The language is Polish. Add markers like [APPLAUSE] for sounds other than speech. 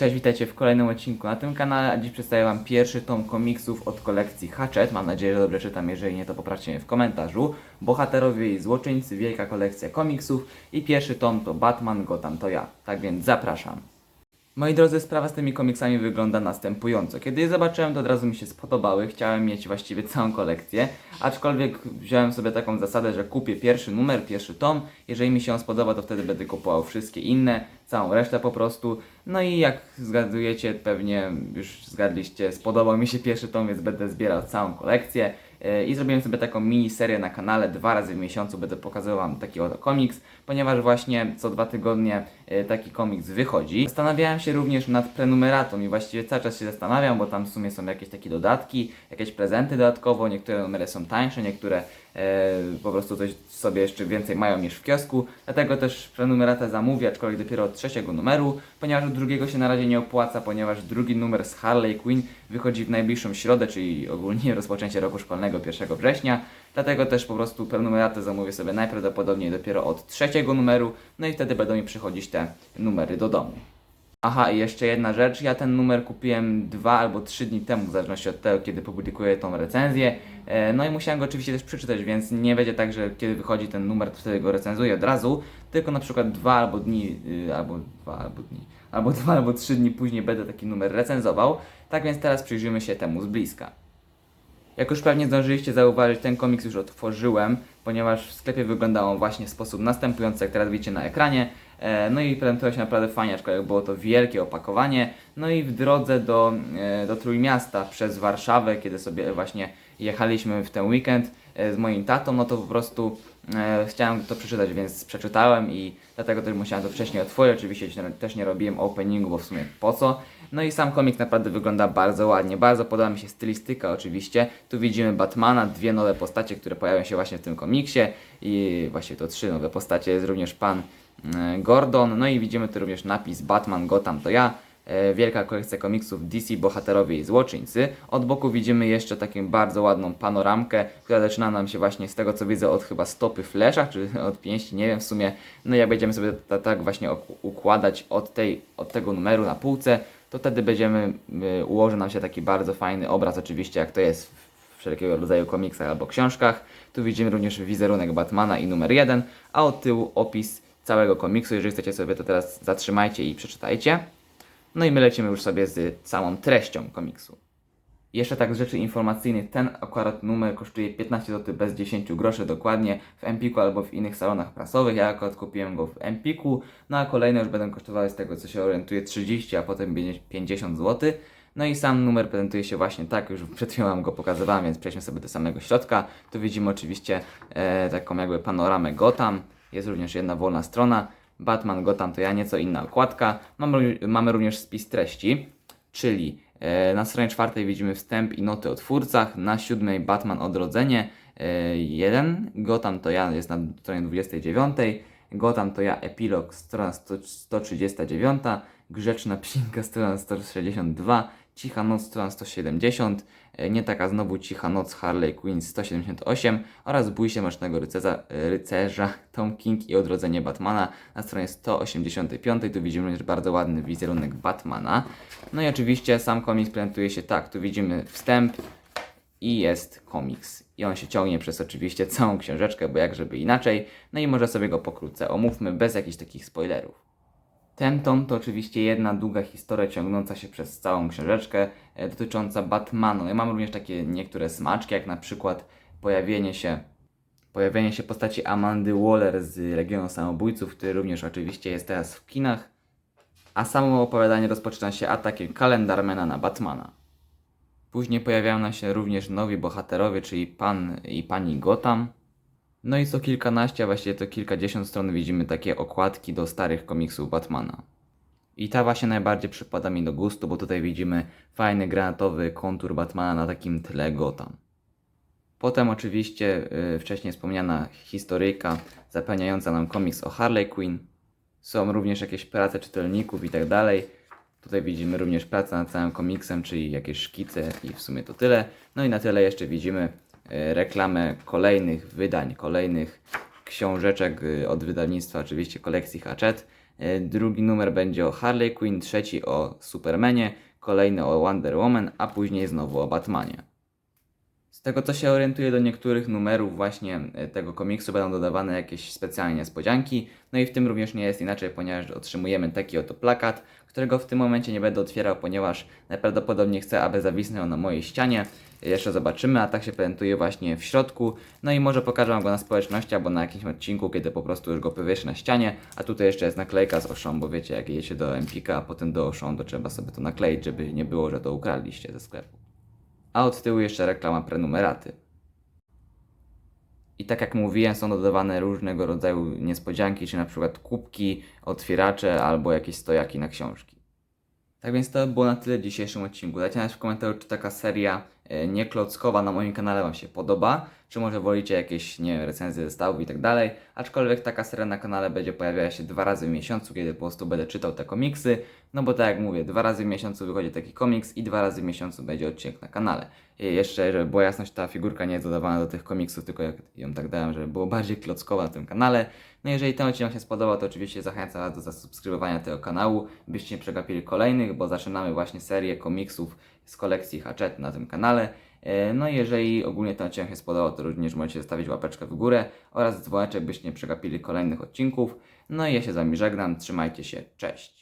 Cześć, witajcie w kolejnym odcinku na tym kanale, a dziś przedstawię Wam pierwszy tom komiksów od kolekcji Hatchet. Mam nadzieję, że dobrze czytam, jeżeli nie to poprawcie mnie w komentarzu. Bohaterowie i złoczyńcy, wielka kolekcja komiksów i pierwszy tom to Batman, Gotham to ja. Tak więc zapraszam. Moi drodzy, sprawa z tymi komiksami wygląda następująco. Kiedy je zobaczyłem, to od razu mi się spodobały. Chciałem mieć właściwie całą kolekcję, aczkolwiek wziąłem sobie taką zasadę, że kupię pierwszy numer, pierwszy tom. Jeżeli mi się on spodoba, to wtedy będę kupował wszystkie inne, całą resztę po prostu. No i jak zgadujecie, pewnie już zgadliście, spodobał mi się pierwszy tom, więc będę zbierał całą kolekcję. E, I zrobiłem sobie taką mini serię na kanale, dwa razy w miesiącu będę pokazywał Wam taki oto komiks, ponieważ właśnie co dwa tygodnie e, taki komiks wychodzi. Zastanawiałem się również nad prenumeratą i właściwie cały czas się zastanawiam, bo tam w sumie są jakieś takie dodatki, jakieś prezenty dodatkowo, niektóre numery są tańsze, niektóre e, po prostu coś sobie jeszcze więcej mają niż w kiosku, dlatego też prenumeratę zamówię, aczkolwiek dopiero od trzeciego numeru, ponieważ drugiego się na razie nie opłaca, ponieważ drugi numer z Harley Quinn wychodzi w najbliższą środę, czyli ogólnie [LAUGHS] rozpoczęcie roku szkolnego 1 września, dlatego też po prostu prenumeratę zamówię sobie najprawdopodobniej dopiero od trzeciego numeru, no i wtedy będą mi przychodzić te numery do domu. Aha, i jeszcze jedna rzecz. Ja ten numer kupiłem dwa albo trzy dni temu, w zależności od tego, kiedy publikuję tą recenzję. E, No i musiałem go oczywiście też przeczytać, więc nie będzie tak, że kiedy wychodzi ten numer, to wtedy go recenzuję od razu, tylko na przykład dwa albo dni, y, albo dwa albo dni, albo [LAUGHS] dwa albo trzy dni później będę taki numer recenzował. Tak więc teraz przyjrzymy się temu z bliska. Jak już pewnie zdążyliście zauważyć, ten komiks już otworzyłem, ponieważ w sklepie wyglądał on właśnie w sposób następujący, jak teraz widzicie na ekranie. E, No i prezentował się naprawdę fajnie, aczkolwiek było to wielkie opakowanie. No i w drodze do, e, do Trójmiasta przez Warszawę, kiedy sobie właśnie jechaliśmy w ten weekend e, z moim tatą, no to po prostu chciałem to przeczytać, więc przeczytałem i dlatego też musiałem to wcześniej otworzyć. Oczywiście też nie robiłem openingu, bo w sumie po co. No i sam komik naprawdę wygląda bardzo ładnie. Bardzo podoba mi się stylistyka oczywiście. Tu widzimy Batmana, dwie nowe postacie, które pojawią się właśnie w tym komiksie. I właśnie to trzy nowe postacie. Jest również pan e, Gordon. No i widzimy tu również napis Batman Gotham to ja. E, Wielka kolekcja komiksów DC Bohaterowie i Złoczyńcy. Od boku widzimy jeszcze taką bardzo ładną panoramkę, która zaczyna nam się właśnie z tego co widzę od chyba stopy Flasha, czy [LAUGHS] od pięści, nie wiem w sumie. No jak będziemy sobie ta- tak właśnie układać od, tej, od tego numeru na półce, to wtedy będziemy, ułoży nam się taki bardzo fajny obraz, oczywiście jak to jest w wszelkiego rodzaju komiksach albo książkach. Tu widzimy również wizerunek Batmana i numer 1, a od tyłu opis całego komiksu. Jeżeli chcecie sobie to teraz zatrzymajcie i przeczytajcie. No i my lecimy już sobie z całą treścią komiksu. Jeszcze tak z rzeczy informacyjnych, ten akurat numer kosztuje 15 zł bez 10 groszy dokładnie w Empiku albo w innych salonach prasowych. Ja akurat kupiłem go w Empiku, no a kolejne już będą kosztowały z tego co się orientuję 30, a potem będzie 50 zł. No i sam numer prezentuje się właśnie tak, już [LAUGHS] przed chwilą wam go pokazywałem, więc przejdźmy sobie do samego środka. Tu widzimy oczywiście e, taką jakby panoramę Gotham, jest również jedna wolna strona. Batman Gotham to ja, nieco inna okładka. Mamy, mamy również spis treści, czyli e, na stronie czwartej widzimy wstęp i noty o twórcach, na siódmej Batman Odrodzenie 1, Gotham to ja jest na stronie 29, Gotham to ja epilog strona 100, 139, Grzeczna psinka strona 162, Cicha noc strona 170, e, Nie taka znowu cicha noc Harley Quinn 178 oraz Bój się Mrocznego rycerza, e, rycerza [LAUGHS] Tom King i Odrodzenie Batmana na stronie 185. Tu widzimy również bardzo ładny wizerunek Batmana. No i oczywiście sam komiks prezentuje się tak. Tu widzimy wstęp i jest komiks. I on się ciągnie przez oczywiście całą książeczkę, bo jak żeby inaczej. No i może sobie go pokrótce omówmy bez jakichś takich spoilerów. Ten tom to oczywiście jedna długa historia ciągnąca się przez całą książeczkę e, dotycząca Batmana. Ja mam również takie niektóre smaczki, jak na przykład pojawienie się pojawienie się postaci Amandy Waller z Legionu Samobójców, który również oczywiście jest teraz w kinach. A samo opowiadanie rozpoczyna się atakiem Kalendarmana na Batmana. Później pojawiają nam się również nowi bohaterowie, czyli pan i pani Gotham. No i co kilkanaście, a właściwie to kilkadziesiąt stron widzimy takie okładki do starych komiksów Batmana. I ta właśnie najbardziej przypada mi do gustu, bo tutaj widzimy fajny granatowy kontur Batmana na takim tle Gotham. Potem oczywiście y, wcześniej wspomniana historyjka zapewniająca nam komiks o Harley Quinn. Są również jakieś prace czytelników i tak dalej. Tutaj widzimy również pracę nad całym komiksem, czyli jakieś szkice i w sumie to tyle. No i na tyle jeszcze widzimy reklamę kolejnych wydań, kolejnych książeczek y, od wydawnictwa oczywiście kolekcji Hatchet. E, Drugi numer będzie o Harley Quinn, trzeci o Supermanie, kolejny o Wonder Woman, a później znowu o Batmanie. Z tego co się orientuję, do niektórych numerów właśnie e, tego komiksu będą dodawane jakieś specjalne niespodzianki. No i w tym również nie jest inaczej, ponieważ otrzymujemy taki oto plakat, którego w tym momencie nie będę otwierał, ponieważ najprawdopodobniej chcę, aby zawisnął na mojej ścianie. Jeszcze zobaczymy, a tak się prezentuje właśnie w środku. No i może pokażę go na społeczności albo na jakimś odcinku, kiedy po prostu już go powiesz na ścianie. A tutaj jeszcze jest naklejka z Oszą, bo wiecie, jak jedziecie do Empika, a potem do Oszą, to trzeba sobie to nakleić, żeby nie było, że to ukradliście ze sklepu a od tyłu jeszcze reklama prenumeraty. I tak jak mówiłem, są dodawane różnego rodzaju niespodzianki, czy na przykład kubki, otwieracze albo jakieś stojaki na książki. Tak więc to było na tyle w dzisiejszym odcinku. Dajcie znać w komentarzu, czy taka seria e, nieklockowa na moim kanale Wam się podoba, czy może wolicie jakieś nie wiem, recenzje zestawów i tak dalej. Aczkolwiek taka seria na kanale będzie pojawiała się dwa razy w miesiącu, kiedy po prostu będę czytał te komiksy. No bo tak jak mówię, dwa razy w miesiącu wychodzi taki komiks i dwa razy w miesiącu będzie odcinek na kanale. I jeszcze, żeby była jasność, ta figurka nie jest dodawana do tych komiksów, tylko jak ją tak dałem, żeby było bardziej klockowa na tym kanale. No jeżeli ten odcinek się spodobał, to oczywiście zachęcam Was do zasubskrybowania tego kanału, byście nie przegapili kolejnych, bo zaczynamy właśnie serię komiksów z kolekcji Hatchet na tym kanale. E, No i jeżeli ogólnie ten odcinek się spodobał, to również możecie zostawić łapeczkę w górę oraz dzwoneczek, byście nie przegapili kolejnych odcinków. No i ja się z Wami żegnam, trzymajcie się, cześć!